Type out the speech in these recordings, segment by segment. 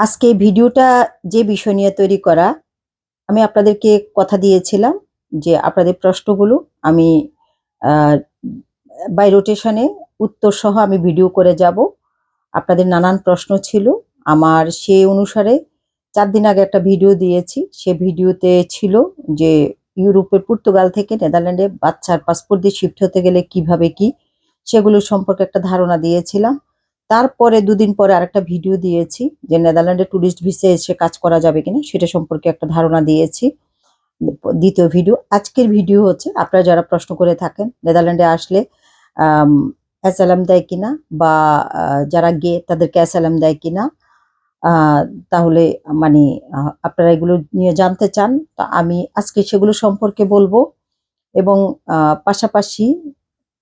আজকে ভিডিওটা যে বিষয় নিয়ে তৈরি করা, আমি আপনাদেরকে কথা দিয়েছিলাম যে আপনাদের প্রশ্নগুলো আমি বাই রোটেশনে উত্তর সহ আমি ভিডিও করে যাব। আপনাদের নানান প্রশ্ন ছিল। আমার সে অনুসারে চার দিন আগে একটা ভিডিও দিয়েছি। সে ভিডিওতে ছিল যে ইউরোপের পর্তুগাল থেকে নেদারল্যান্ডে বাচ্চার পাসপোর্ট দিয়ে শিফট হতে গেলে কীভাবে কি, সেগুলো সম্পর্কে একটা ধারণা দিয়েছিলাম। তারপরে দুদিন পরে আরেকটা ভিডিও দিয়েছি যে নেদারল্যান্ডে ট্যুরিস্ট ভিসে এসে কাজ করা যাবে কিনা সেটা সম্পর্কে একটা ধারণা দিয়েছি। দ্বিতীয় ভিডিও আজকের ভিডিও হচ্ছে, আপনারা যারা প্রশ্ন করে থাকেন, নেদারল্যান্ডে আসলে অ্যাসালাম দেয় কিনা বা যারা গে তাদেরকে অ্যাসালাম দেয় কিনা তাহলে মানে আপনারা এগুলো নিয়ে জানতে চান, তা আমি আজকে সেগুলো সম্পর্কে বলব এবং পাশাপাশি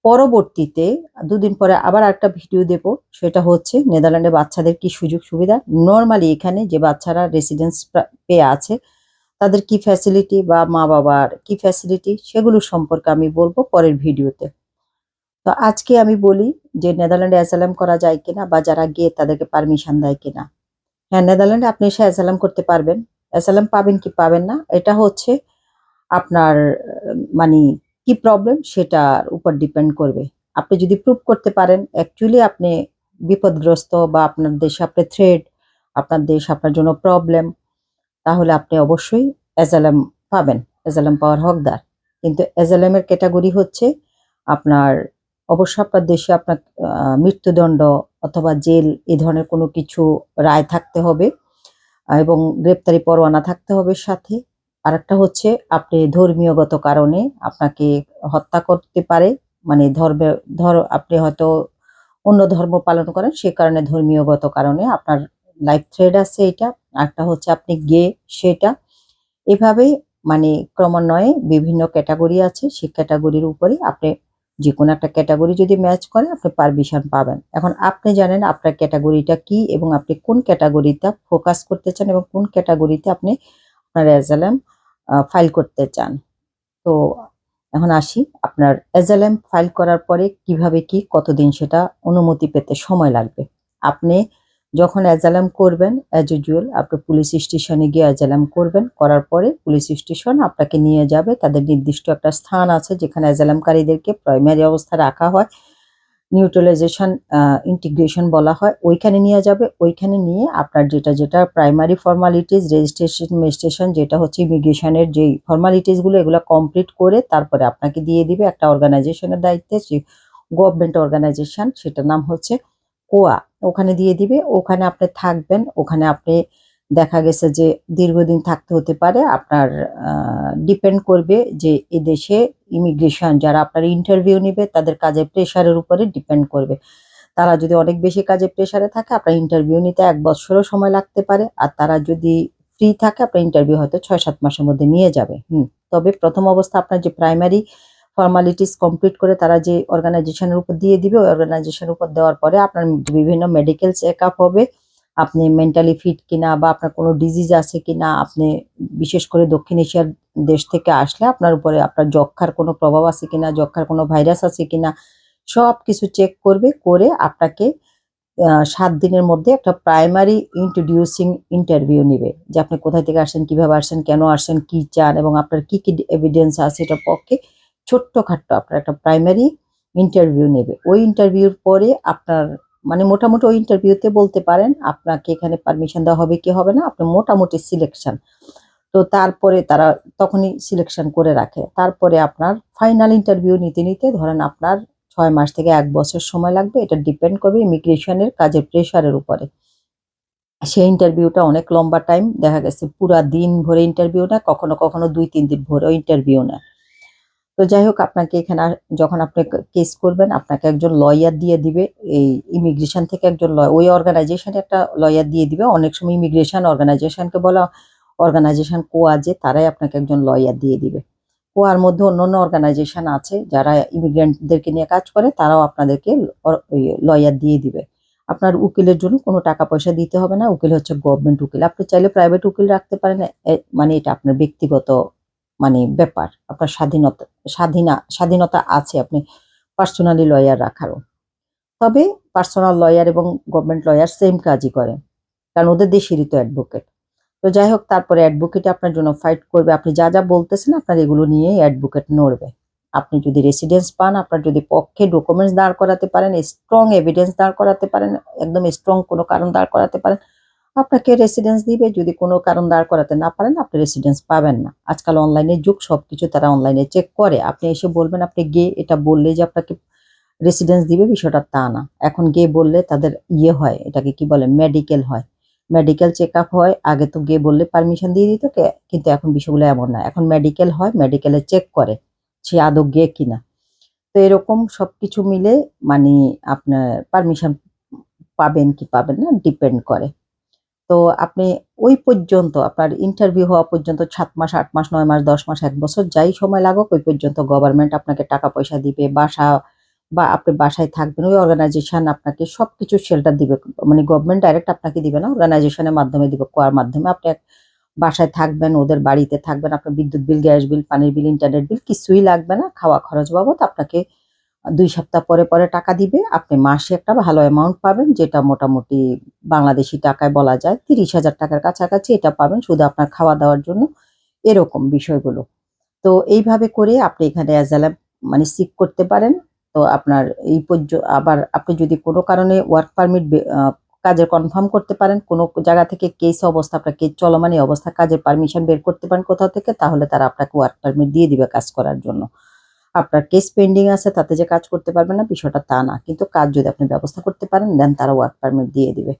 পরবর্তীতে দুদিন পরে আবার একটা ভিডিও দেব, সেটা হচ্ছে নেদারল্যান্ডে বাচ্চাদের কি সুযোগ সুবিধা। নর্মালি এখানে যে বাচ্চারা রেসিডেন্স পেয়ে আছে, তাদের কি ফ্যাসিলিটি বা মা বাবার কি ফ্যাসিলিটি সেগুলো সম্পর্কে আমি বলব পরের ভিডিওতে। তো আজকে আমি বলি যে নেদারল্যান্ডে অ্যাসালাম করা যায় কিনা বা যারা গিয়ে তাদেরকে পারমিশন দেয় কিনা। হ্যাঁ নেদারল্যান্ডে আপনি এসে অ্যাসালাম করতে পারবেন। অ্যাসালাম পাবেন কি পাবেন না, এটা হচ্ছে আপনার মানে কি প্রবলেম সেটার উপর ডিপেন্ড করবে। আপনি যদি প্রুভ করতে পারেন অ্যাকচুয়ালি আপনি বিপদগ্রস্ত বা আপনার দেশে আপনি থ্রেড আপনার দেশ আপনার জন্য প্রবলেম তাহলে আপনি অবশ্যই অ্যাজালাম পাবেন অ্যাজালাম পাওয়ার হকদার। কিন্তু অ্যাজালামের ক্যাটাগরি হচ্ছে আপনার অবশ্য আপনার দেশে আপনার মৃত্যুদণ্ড অথবা জেল, এ ধরনের কোনো কিছু রায় থাকতে হবে, এবং গ্রেপ্তারি পরোয়ানা থাকতে হবে সাথে। আরেকটা হচ্ছে আপনি ধর্মীয়গত কারণে আপনাকে হত্যা করতে পারে মানে ধর্মে, ধর, আপনি হয়তো অন্য ধর্ম পালন করেন, সে কারণে ধর্মীয়গত কারণে আপনার লাইফ থ্রেড আছে এটা। একটা হচ্ছে আপনি গে সেটা। এভাবে মানে ক্রমান্বয়ে বিভিন্ন ক্যাটাগরি আছে, সেই ক্যাটাগরির উপরে আপনি যে কোনো একটা ক্যাটাগরি যদি ম্যাচ করে, আপনি পারমিশন পাবেন। এখন আপনি জানেন আপনার ক্যাটাগরিটা কি এবং আপনি কোন ক্যাটাগরিতে ফোকাস করতে চান এবং কোন ক্যাটাগরিতে আপনি আপনার অ্যাজালাম ফাইল করতে চান। তো এখন আসি আপনার অ্যাজালাম ফাইল করার পরে কীভাবে কি, কতদিন সেটা অনুমতি পেতে সময় লাগবে। আপনি যখন অ্যাজালাম করবেন অ্যাজ ইউজুয়াল আপনি পুলিশ স্টেশনে গিয়ে অ্যাজালাম করবেন, করার পরে পুলিশ স্টেশন আপনাকে নিয়ে যাবে। তাদের নির্দিষ্ট একটা স্থান আছে যেখানে অ্যাজালামকারীদেরকে প্রাইমারি অবস্থায় রাখা হয়। নিউট্রালাইজেশন ইন্টিগ্রেশন বলা হয়, ওইখানে নিয়ে যাবে, ওইখানে নিয়ে আপনার যেটা যেটা প্রাইমারি ফর্মালিটিস রেজিস্ট্রেশন রেজিস্ট্রেশন যেটা হচ্ছে ইমিগ্রেশনের যেই ফর্মালিটিসগুলো এগুলো কমপ্লিট করে তারপরে আপনাকে দিয়ে দিবে একটা অর্গানাইজেশনের দায়িত্বে গভর্নমেন্ট অর্গানাইজেশন সেটার নাম হচ্ছে কোয়া ওখানে দিয়ে দিবে, ওখানে আপনি থাকবেন, ওখানে আপনি দেখা গেছে যে দীর্ঘদিন থাকতে হতে পারে, আপনার ডিপেন্ড করবে যে এ দেশে ইমিগ্রেশন যারা আপনার ইন্টারভিউ নেবে তাদের কাজের প্রেশারের উপরে ডিপেন্ড করবে। তারা যদি অনেক বেশি কাজে প্রেশারে থাকে, আপনার ইন্টারভিউ নিতে এক বছরও সময় লাগতে পারে, আর তারা যদি ফ্রি থাকে, আপনার ইন্টারভিউ হয়তো ছয় সাত মাসের মধ্যে নিয়ে যাবে। হুম, তবে প্রথম অবস্থা আপনার যে প্রাইমারি ফর্মালিটিস কমপ্লিট করে তারা যে অর্গানাইজেশনের উপর দিয়ে দিবে, ওই অর্গানাইজেশনের উপর দেওয়ার পরে আপনার বিভিন্ন মেডিকেল চেক আপ হবে। আপনি মেন্টালি ফিট কিনা বা আপনার কোনো ডিজিজ আছে কিনা, আপনি বিশেষ করে দক্ষিণ এশিয়ার দেশ থেকে আসলে আপনার উপরে আপনার যক্ষার কোনো প্রভাব আছে কিনা যক্ষার কোনো ভাইরাস আছে কিনা সব কিছু চেক করবে, করে আপনাকে সাত দিনের মধ্যে একটা প্রাইমারি ইন্ট্রোডিউসিং ইন্টারভিউ নেবে। যে আপনি কোথায় থেকে আসছেন, কীভাবে আসছেন, কেন আসছেন, কি চান এবং আপনার কি কি এভিডেন্স আছে এটার পক্ষে ছোট্টখাট্ট আপনার একটা প্রাইমারি ইন্টারভিউ নেবে। ওই ইন্টারভিউর পরে আপনার মানে মোটামুটি ওই ইন্টারভিউতে বলতে পারেন, আপনাকে এখানে পারমিশন দেওয়া হবে কি হবে না আপনি মোটামুটি সিলেকশন তো তারপরে তারা তখনই সিলেকশন করে রাখে। তারপরে আপনার ফাইনাল ইন্টারভিউ নিতে নিতে ধরেন আপনার ছয় মাস থেকে এক বছর সময় লাগবে, এটা ডিপেন্ড করবে ইমিগ্রেশনের কাজের প্রেশারের উপরে। সেই ইন্টারভিউটা অনেক লম্বা টাইম দেখা গেছে পুরা দিন ভরে ইন্টারভিউ নেয় কখনো কখনো দুই তিন দিন ভরেও ইন্টারভিউ নেয়। তো যাই হোক আপনাকে এখানে যখন আপনি কেস করবেন, আপনাকে একজন লয়ার দিয়ে দিবে। এই ইমিগ্রেশন থেকে একজন ওই অর্গানাইজেশনে একটা লয়ার দিয়ে দিবে। অনেক সময় ইমিগ্রেশন অর্গানাইজেশনকে বলা অর্গানাইজেশন কোয়া যে, তারাই আপনাকে একজন লয়ার দিয়ে দিবে। কোয়ার মধ্যে অন্য অন্য অর্গানাইজেশন আছে, যারা ইমিগ্রেন্টদেরকে নিয়ে কাজ করে, তারাও আপনাদেরকে লয়ার দিয়ে দিবে। আপনার উকিলের জন্য কোনো টাকা পয়সা দিতে হবে না। উকিল হচ্ছে গভর্নমেন্ট উকিল। আপনি চাইলে প্রাইভেট উকিল রাখতে পারেন। মানে এটা আপনার ব্যক্তিগত মানে ব্যাপার, আপনার স্বাধীনতা, স্বাধীনা, স্বাধীনতা আছে, আপনি পার্সোনালি লয়ার রাখারও। তবে পার্সোনাল লয়ার এবং গভর্নমেন্ট লয়ার সেম কাজই করে, কারণ ওদের দেশেরই তো অ্যাডভোকেট তো যাই হোক, তারপরে অ্যাডভোকেট আপনার জন্য ফাইট করবে, আপনি যা যা বলতেছেন আপনার এগুলো নিয়েই অ্যাডভোকেট নড়বে। আপনি যদি রেসিডেন্স পান, আপনার যদি পক্ষে ডকুমেন্টস দাঁড় করাতে পারেন স্ট্রং এভিডেন্স দাঁড় করাতে পারেন, একদম স্ট্রং কোনো কারণ দাঁড় করাতে পারেন আপনাকে রেসিডেন্স দিবে, যদি কোনো কারণ দাঁড় করাতে না পারেন, আপনি রেসিডেন্স পাবেন না। আজকাল অনলাইনে যুগ সব কিছু তারা অনলাইনে চেক করে। আপনি এসে বলবেন, আপনি গিয়ে এটা বললে যে আপনাকে রেসিডেন্স দিবে, বিষয়টা তা না। এখন গিয়ে বললে তাদের ইয়ে হয়, এটাকে কি বলে মেডিকেল হয়। মেডিকেল চেক আপ হয়, আগে তো গিয়ে বললে পারমিশন দিয়ে দিত কিন্তু এখন বিষয়গুলো এমন না। এখন মেডিকেল হয় মেডিকেলে চেক করে, সে আদৌ গিয়ে কিনা। তো এরকম সব কিছু মিলে মানে আপনার পারমিশন পাবেন কি পাবেন না ডিপেন্ড করে। তো আপনি ওই পর্যন্ত, আপনার ইন্টারভিউ হওয়া পর্যন্ত সাত মাস, আট মাস, নয় মাস, দশ মাস, এক বছর, যাই সময় লাগুক, ওই পর্যন্ত গভর্নমেন্ট আপনাকে টাকা পয়সা দিবে, বাসা, বা আপনি বাসায় থাকবেন, ওই অর্গানাইজেশন আপনাকে সবকিছু শেল্টার দিবে। মানে গভর্নমেন্ট ডাইরেক্ট আপনাকে দিবে না অর্গানাইজেশনের মাধ্যমে দিবে। কোয়ার মাধ্যমে আপনি এক বাসায় থাকবেন, ওদের বাড়িতে থাকবেন, আপনার বিদ্যুৎ বিল গ্যাস বিল পানির বিল ইন্টারনেট বিল কিছুই লাগবে না। খাওয়া খরচ বাবদ আপনাকে দুই সপ্তাহ পরে পরে টাকা দিবে, আপনি মাসে একটা ভালো অ্যামাউন্ট পাবেন, যেটা মোটামুটি বাংলাদেশি টাকায় বলা যায়, তিরিশ হাজার টাকার কাছাকাছি এটা পাবেন শুধু আপনার খাওয়া দাওয়ার জন্য, এরকম বিষয়গুলো। তো এইভাবে করে আপনি এখানে অ্যাজ মানে সিক করতে পারেন, তো আপনার এই পর্য, আবার আপনি যদি কোনো কারণে ওয়ার্ক পারমিট কাজের কনফার্ম করতে পারেন, কোনো জায়গা থেকে কেস অবস্থা, আপনার কেস চলমান এই অবস্থা, কাজের পারমিশন বের করতে পারেন কোথাও থেকে, তাহলে তারা আপনাকে ওয়ার্ক পারমিট দিয়ে দিবে কাজ করার জন্য। আপনার কেস পেন্ডিং আছে, তাতে যে কাজ করতে পারবেন না, বিষয়টা তা না। কিন্তু কাজ যদি আপনি ব্যবস্থা করতে পারেন দেন তারা ওয়ার্ক পারমিট দিয়ে দিবে।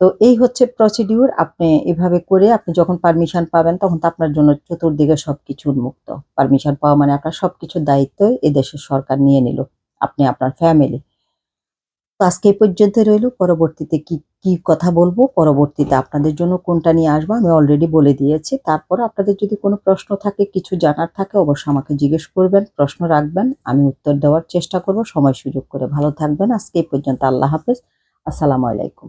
তো এই হচ্ছে প্রসিডিউর আপনি এভাবে করে আপনি যখন পারমিশন পাবেন, তখন তো আপনার জন্য চতুর্দিকে সব সবকিছু উন্মুক্ত। পারমিশন পাওয়া মানে আপনার সব কিছুর দায়িত্ব এদেশের সরকার নিয়ে নিল। আপনি আপনার ফ্যামিলি তো আজকে এই পর্যন্ত রইল। পরবর্তীতে কি কি কথা বলব? পরবর্তীতে আপনাদের জন্য কোনটা নিয়ে আসব? আমি অলরেডি বলে দিয়েছি। তারপর আপনাদের যদি কোনো প্রশ্ন থাকে, কিছু জানার থাকে, অবশ্যই আমাকে জিজ্ঞেস করবেন, প্রশ্ন রাখবেন। আমি উত্তর দেওয়ার চেষ্টা করব। সময় সুযোগ করে ভালো থাকবেন। আজকে এই পর্যন্ত আল্লাহ হাফেজ। আসসালামু আলাইকুম।